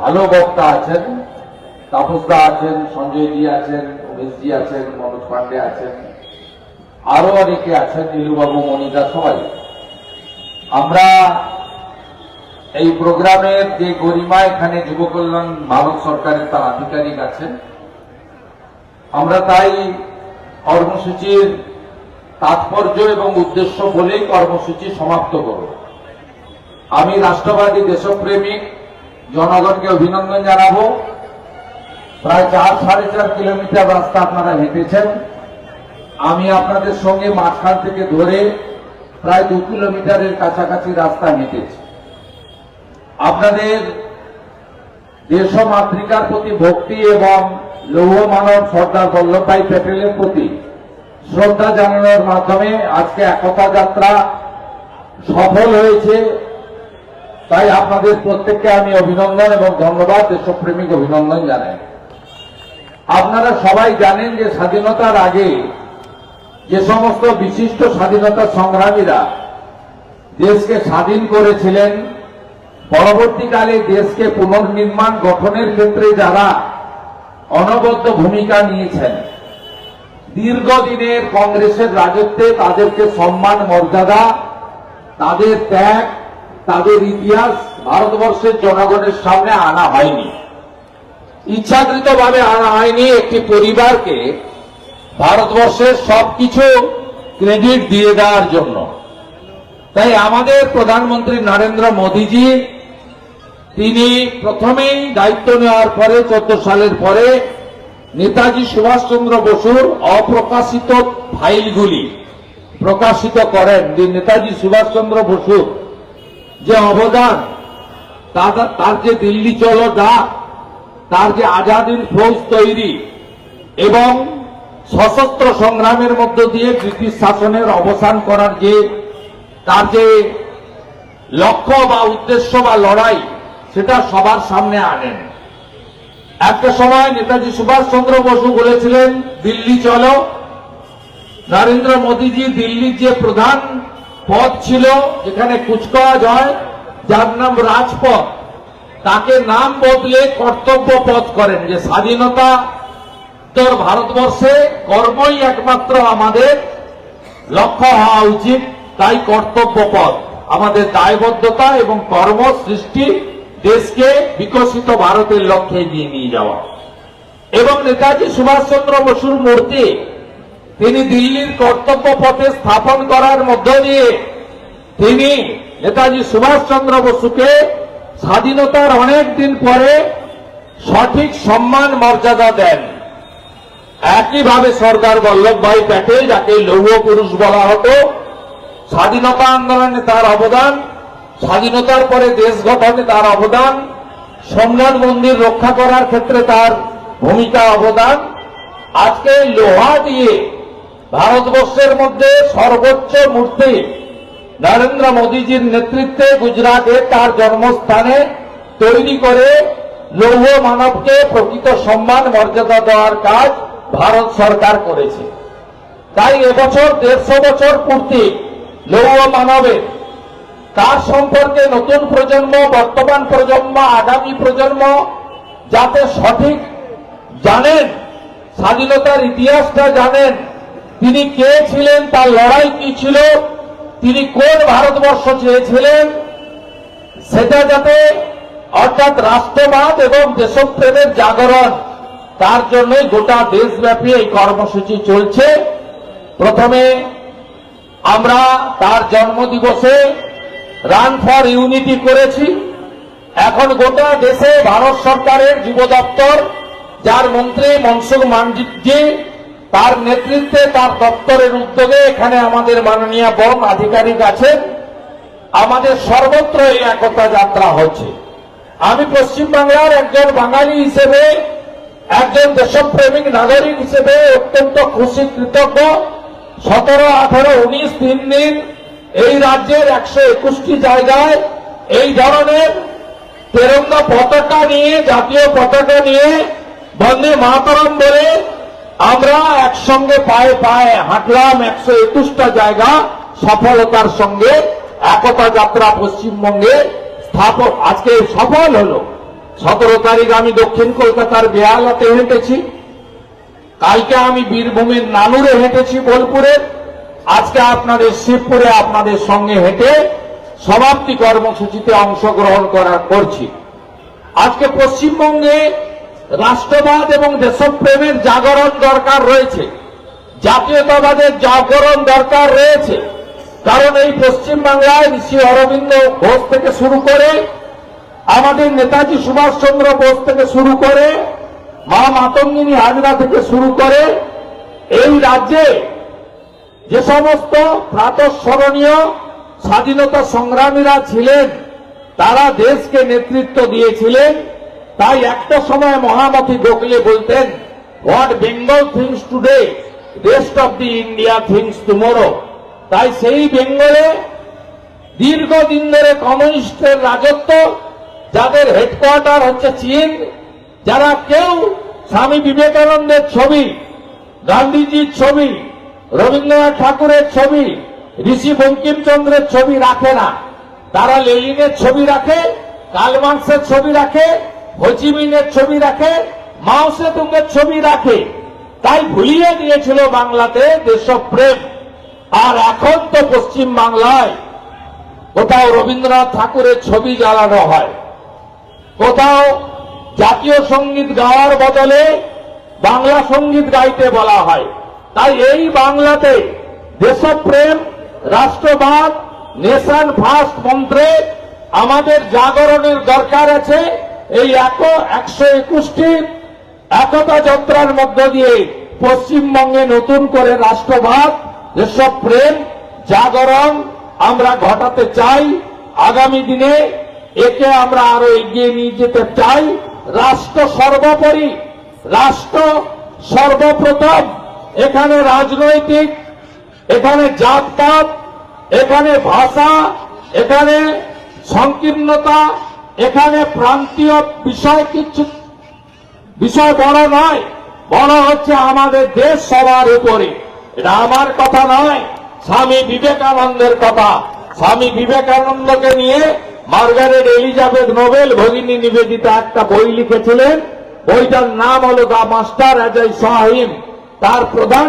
ভালো বক্তা আছেন, তাপসদা আছেন সঞ্জয় জি আছেন, উমেশজি আছেন, মনোজ পান্ডে আছেন, আরও অনেকে আছেন, নীলুবাবু মনিদা সবাই। আমরা এই প্রোগ্রামের যে গরিমা, এখানে যুব কল্যাণ ভারত সরকারের তার আধিকারিক আছেন। আমরা তাই কর্মসূচির তাৎপর্য এবং উদ্দেশ্য বলেই কর্মসূচি সমাপ্ত করব। আমি রাষ্ট্রবাদী দেশপ্রেমিক জনগণকে অভিনন্দন জানাব। প্রায় চার সাড়ে চার কিলোমিটার রাস্তা আপনারা হেঁটেছেন। আমি আপনাদের সঙ্গে মাঝখান থেকে ধরে প্রায় দু কিলোমিটারের কাছাকাছি রাস্তা হেঁটেছি। আপনাদের দেশমাতৃকার প্রতি ভক্তি এবং লৌহ মানব সর্দার বল্লভভাই প্যাটেলের প্রতি শ্রদ্ধা জানানোর মাধ্যমে আজকে একতা যাত্রা সফল হয়েছে। তাই আপনাদের প্রত্যেককে আমি অভিনন্দন এবং ধন্যবাদ দেশপ্রেমিক অভিনন্দন জানাই। আপনারা সবাই জানেন যে স্বাধীনতার আগে যে সমস্ত বিশিষ্ট স্বাধীনতা সংগ্রামীরা দেশকে স্বাধীন করেছিলেন, পরবর্তীকালে দেশকে পুনর্নির্মাণ গঠনের ক্ষেত্রে যারা অনবদ্য ভূমিকা নিয়েছেন, দীর্ঘদিনের কংগ্রেসের রাজত্বে তাদেরকে সম্মান, মর্যাদা, তাদের ত্যাগ তাদের ইতিহাস ভারতবর্ষের জনগণের সামনে আনা হয়নি। ইচ্ছাকৃতভাবে আনা হয়নি একটি পরিবারকে ভারতবর্ষের সবকিছু ক্রেডিট দিয়ে দেওয়ার জন্য। তাই আমাদের প্রধানমন্ত্রী নরেন্দ্র মোদীজি, তিনি প্রথমেই দায়িত্ব নেওয়ার পরে, চোদ্দ সালের পরে নেতাজি সুভাষচন্দ্র বসুর অপ্রকাশিত ফাইলগুলি প্রকাশিত করেন। যে নেতাজি সুভাষচন্দ্র বসুর যে অবদান, তার- যে দিল্লি চলো ডাক তার যে আজাদির ফৌজ তৈরি এবং সশস্ত্র সংগ্রামের মধ্য দিয়ে ব্রিটিশ শাসনের অবসান করার যে, তার যে লক্ষ্য বা উদ্দেশ্য বা লড়াই, সেটা সবার সামনে আনেন। একটা সময় নেতাজি সুভাষচন্দ্র বসু বলেছিলেন, দিল্লি চলো। নরেন্দ্র মোদীজি দিল্লির যে প্রধান পদ ছিল যেখানে কুচকাওয়াজ হয়, যার নাম রাজপথ। তাকে নাম বদলে কর্তব্য পথ করেন যে স্বাধীনতা তোর ভারতবর্ষে কর্মই একমাত্র আমাদের। লক্ষ্য হওয়া উচিত, তাই কর্তব্য পথ। আমাদের দায়বদ্ধতা এবং কর্ম সৃষ্টি দেশকে বিকশিত ভারতের লক্ষ্যে এগিয়ে নিয়ে যাওয়া। এবং নেতাজি সুভাষচন্দ্র বসুর মূর্তি তিনি দিল্লির কর্তব্য পথে স্থাপন করার মধ্য দিয়ে তিনি নেতাজি সুভাষচন্দ্র বসুকে স্বাধীনতার অনেক দিন পরে সঠিক সম্মান মর্যাদা দেন। একইভাবে সর্দার বল্লভভাই প্যাটেল, যাকে লৌহ পুরুষ বলা হতো, স্বাধীনতা আন্দোলনে তার অবদান, স্বাধীনতার পরে দেশ গঠনে তার অবদান সোমনাথ মন্দির রক্ষা করার ক্ষেত্রে তার ভূমিকা অবদান, আজকে লোহা দিয়ে ভারতবর্ষের মধ্যে সর্বোচ্চ মূর্তি নরেন্দ্র মোদীজির নেতৃত্বে গুজরাটে তার জন্মস্থানে তৈরি করে লৌহ মানবকে প্রকৃত সম্মান, মর্যাদা দেওয়ার কাজ ভারত সরকার করেছে। তাই এবছর দেড়শো বছর পূর্তি লৌহ মানবের তার সম্পর্কে নতুন প্রজন্ম, বর্তমান প্রজন্ম, আগামী প্রজন্ম যাতে সঠিক জানেন, স্বাধীনতার ইতিহাসটা জানেন তিনি কে ছিলেন, তার লড়াই কি ছিল, তিনি কোন ভারতবর্ষ চেয়েছিলেন, সেটা যাতে অর্থাৎ রাষ্ট্রবাদ এবং দেশপ্রেমের জাগরণ, তার জন্যই গোটা দেশব্যাপী এই কর্মসূচি চলছে। প্রথমে আমরা তার জন্মদিবসে রান ফর ইউনিটি করেছি। এখন গোটা দেশে ভারত সরকারের যুব দপ্তর, যার মন্ত্রী মনসুখ মান্ডিজি তার নেতৃত্বে, তার দপ্তরের উদ্যোগে এখানে আমাদের মাননীয় বন আধিকারিক আছেন। আমাদের সর্বত্র এই একতা যাত্রা হচ্ছে। আমি পশ্চিমবাংলার একজন বাঙালি হিসেবে, একজন দেশপ্রেমিক নাগরিক হিসেবে অত্যন্ত খুশি, কৃতজ্ঞ। সতেরো, আঠারো, উনিশ, তিন দিন এই রাজ্যের একশো একুশটি জায়গায় এই ধরনের তেরঙ্গা পতাকা নিয়ে, জাতীয় পতাকা নিয়ে বন্দে মাতরম বলে আমরা একসঙ্গে পায়ে পায়ে হাঁটলাম একশো একুশটা জায়গা সফলতার সঙ্গে, একতা যাত্রা পশ্চিমবঙ্গে স্থাপন আজকে সফল হলো। সতেরো তারিখ আমি দক্ষিণ কলকাতার বেহালাতে হেঁটেছি। কালকে আমি বীরভূমের নানুরে হেঁটেছি বোলপুরে। আজকে আপনাদের শিবপুরে আপনাদের সঙ্গে হেঁটে সমাপ্তি কর্মসূচিতে অংশগ্রহণ করার করছি। আজকে পশ্চিমবঙ্গে রাষ্ট্রবাদ এবং দেশপ্রেমের জাগরণ দরকার রয়েছে। জাতীয়তাবাদের জাগরণ দরকার রয়েছে। কারণ এই পশ্চিমবাংলায় ঋষি অরবিন্দ ঘোষ থেকে শুরু করে, আমাদের নেতাজি সুভাষচন্দ্র বোস থেকে শুরু করে, মা মাতঙ্গিনী হাজরা থেকে শুরু করে, এই রাজ্যে যে সমস্ত প্রাতঃস্মরণীয় স্বাধীনতা সংগ্রামীরা ছিলেন, তারা দেশকে নেতৃত্ব দিয়েছিলেন। তাই একটা সময় মহামতি গোখলে বলতেন what Bengal thinks today rest of the India thinks tomorrow তাই সেই বেঙ্গলে দীর্ঘদিন ধরে কমিউনিস্টের রাজত্ব, যাদের হেডকোয়ার্টার হচ্ছে চীন, যারা কেউ স্বামী বিবেকানন্দের ছবি, গান্ধীজির ছবি, রবীন্দ্রনাথ ঠাকুরের ছবি, ঋষি বঙ্কিমচন্দ্রের ছবি রাখে না। তারা লেলিনের ছবি রাখে, কালমার্ক্সের ছবি রাখে হোচিমিনের ছবি রাখে, মাও সেতুংয়ের ছবি রাখে। তাই ভুলিয়ে দিয়েছিল বাংলাতে দেশপ্রেম। আর এখন তো পশ্চিম বাংলায় কোথাও রবীন্দ্রনাথ ঠাকুরের ছবি জ্বালানো হয়। কোথাও জাতীয় সংগীত গাওয়ার বদলে বাংলা সংগীত গাইতে বলা হয়। তাই এই বাংলাতে দেশপ্রেম, রাষ্ট্রবাদ নেশন ফার্স্ট মন্ত্রে আমাদের জাগরণের দরকার আছে। এই এক একশো একুশটি একতা যাত্রার মধ্য দিয়ে পশ্চিমবঙ্গে নতুন করে রাষ্ট্রভাব যেসব প্রেম জাগরণ আমরা ঘটাতে চাই। আগামী দিনে একে আমরা আরও এগিয়ে নিয়ে যেতে চাই। রাষ্ট্র সর্বোপরি, রাষ্ট্র সর্বপ্রথম। এখানে রাজনৈতিক, এখানে জাতপাত, এখানে ভাষা, এখানে সংকীর্ণতা এখানে প্রান্তীয় বিষয় কিছু, বিষয় বড় নয়, বড় হচ্ছে আমাদের দেশ সবার উপরে। এটা আমার কথা নয়, স্বামী বিবেকানন্দের কথা। স্বামী বিবেকানন্দকে নিয়ে মার্গারেট এলিজাবেথ নোবেল ভগিনী নিবেদিতা একটা বই লিখেছিলেন। বইটার নাম হল the master as I saw him তার প্রধান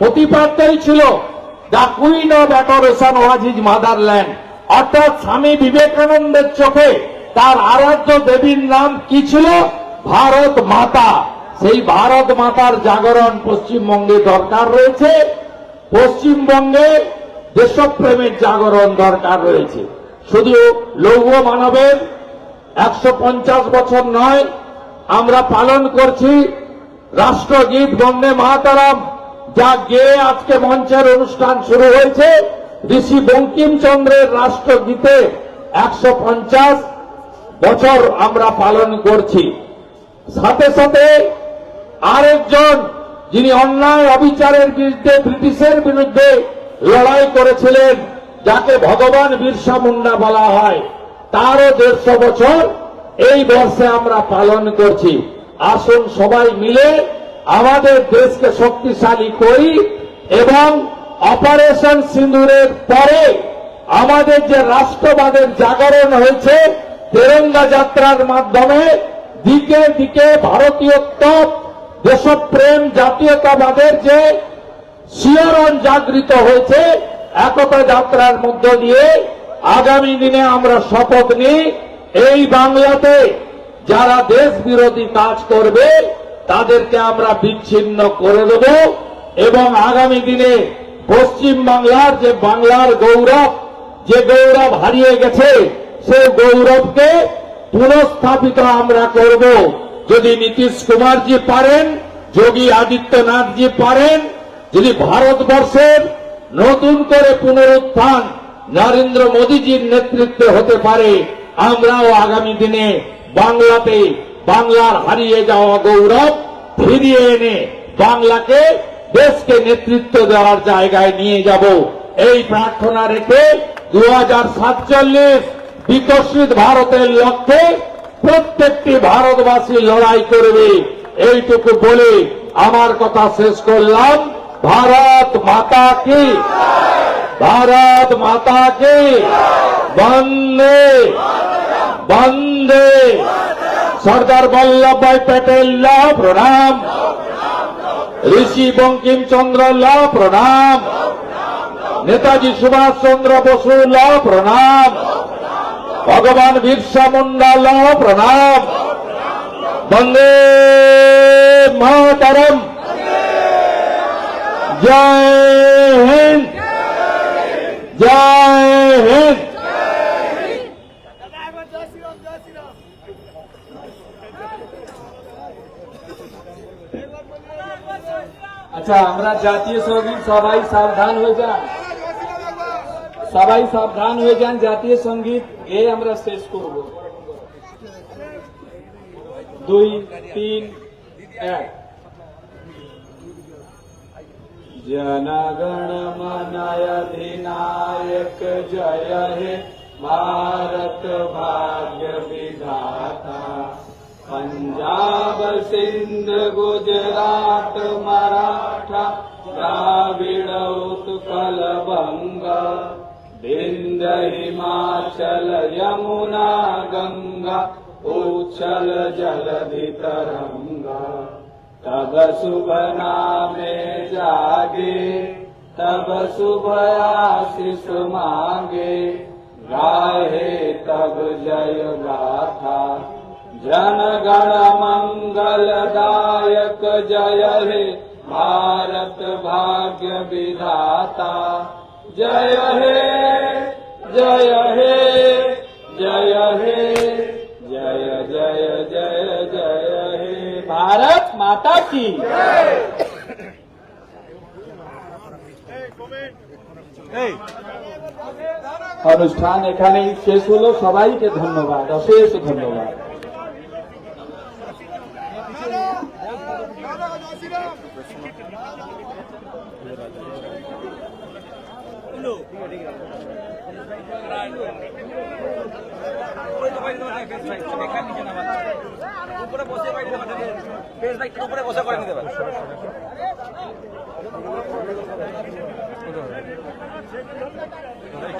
প্রতিপাদ্যই ছিল the queen of adoration was is motherland. অর্থাৎ স্বামী বিবেকানন্দের চোখে তার আরাধ্য দেবীর নাম কি ছিল? ভারত মাতা। সেই ভারত মাতার জাগরণ পশ্চিমবঙ্গে দরকার রয়েছে। পশ্চিমবঙ্গে দেশপ্রেমের জাগরণ দরকার রয়েছে। শুধু লৌহ মানবের একশো পঞ্চাশ বছর নয়, আমরা পালন করছি রাষ্ট্রগীত বন্দে মাতারাম, যা গেয়ে আজকে মঞ্চের অনুষ্ঠান শুরু হয়েছে। ঋষি বঙ্কিমচন্দ্রের রাষ্ট্রগীতে একশো পঞ্চাশ বছর আমরা পালন করছি। সাথে সাথে আরেকজন যিনি অন্যায় অবিচারের বিরুদ্ধে, ব্রিটিশের বিরুদ্ধে লড়াই করেছিলেন, যাকে ভগবান বিরসা মুন্ডা বলা হয়, তারও দেড়শো বছর এই বর্ষে আমরা পালন করছি। আসুন সবাই মিলে আমাদের দেশকে শক্তিশালী করি এবং অপারেশন সিন্দুরের পরে আমাদের যে রাষ্ট্রবাদের জাগরণ হয়েছে তেরঙ্গা যাত্রার মাধ্যমে দিকে দিকে ভারতীয়ত্ব, দেশপ্রেম, জাতীয়তাবাদের যে শিহরণ জাগৃত হয়েছে, একতা যাত্রার মধ্য দিয়ে আগামী দিনে আমরা শপথ নিই, এই বাংলাতে যারা দেশ বিরোধী কাজ করবে, তাদেরকে আমরা বিচ্ছিন্ন করে দেব এবং আগামী দিনে পশ্চিম বাংলার যে বাংলার গৌরব, যে গৌরব হারিয়ে গেছে সেই গৌরবকে পুনঃস্থাপিত আমরা করব। যদি নীতিশ কুমারজি পারেন, যোগী আদিত্যনাথজি পারেন, যদি ভারতবর্ষের নতুন করে পুনরুত্থান নরেন্দ্র মোদীজির নেতৃত্বে হতে পারে, আমরাও আগামী দিনে বাংলাতে বাংলার হারিয়ে যাওয়া গৌরব ফিরিয়ে এনে বাংলাকে দেশকে নেতৃত্ব দেওয়ার জায়গায় নিয়ে যাব। এই প্রার্থনা রেখে দু হাজার সাতচল্লিশ বিকশিত ভারতের লক্ষ্যে প্রত্যেকটি ভারতবাসী লড়াই করবে। এইটুকু বলে আমার কথা শেষ করলাম। ভারত মাতা কি? ভারত মাতা কি? বন্দে। বন্দে। সর্দার বল্লভভাই প্যাটেল ল প্রণাম। ঋষি বঙ্কিমচন্দ্র ল প্রণাম। নেতাজি সুভাষ চন্দ্র বসু ল প্রণাম। ভগবান বিরসা মুন্ডা ল প্রণাম বন্দে মাতরম জয় হিন্দ জয় হিন্দ আচ্ছা আমরা জাতীয় সংগীত সবাই সাবধান হয়ে যান সবাই সাবধান হয়ে যান জাতীয় সংগীত গেয়ে আমরা শেষ করব দুই তিন এক जनगण मन अधिनायक जय हे भारत भाग्य विधाता पंजाब सिंध गुजरात मराठा द्राविड उत्कल बंगा हिमाचल यमुना गंगा उच्छल जलधि तरंगा तब शुभ नामे जागे तब आशीष मांगे। गाहे तब जय गाथा। जन गण मंगल दायक जय हे भारत भाग्य विधाता जय हे जय हे जय हे जय जय जय जय हे भारत माता की অনুষ্ঠান এখানেই শেষ হলো সবাইকে ধন্যবাদ অশেষ ধন্যবাদ উপরে বসে উপরে বসে করে নিতে পারে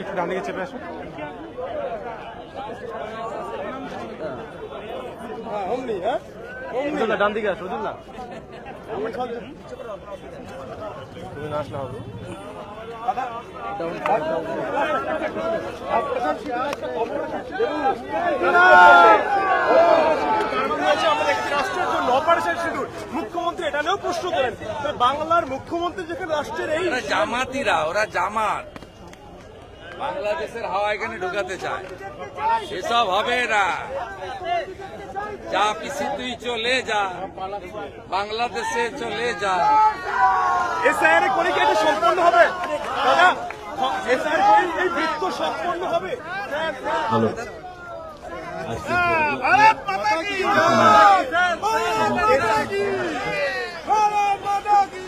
একটু ডান দিকে চেপে আসো। হ্যাঁ ডান দিকে আসো বুঝলা তুমি না আসলে মুখ্যমন্ত্রী এটা নিয়েও করেন বাংলার মুখ্যমন্ত্রী যেখানে রাষ্ট্রের এই জামাতিরা ওরা জামাত বাংলাদেশের হাওয়া এখানে ঢুকাতে চায়। এসব হবে না। যা পিসি তুই চলে যা বাংলাদেশে চলে যা এসআইআর করে কি এটা সম্পন্ন হবে দাদা এসআইআর করে এই বৃত্ত সম্পন্ন হবে ভারত মাতা কি জয়! ভারত মাতা কি! ভারত মাতা কি!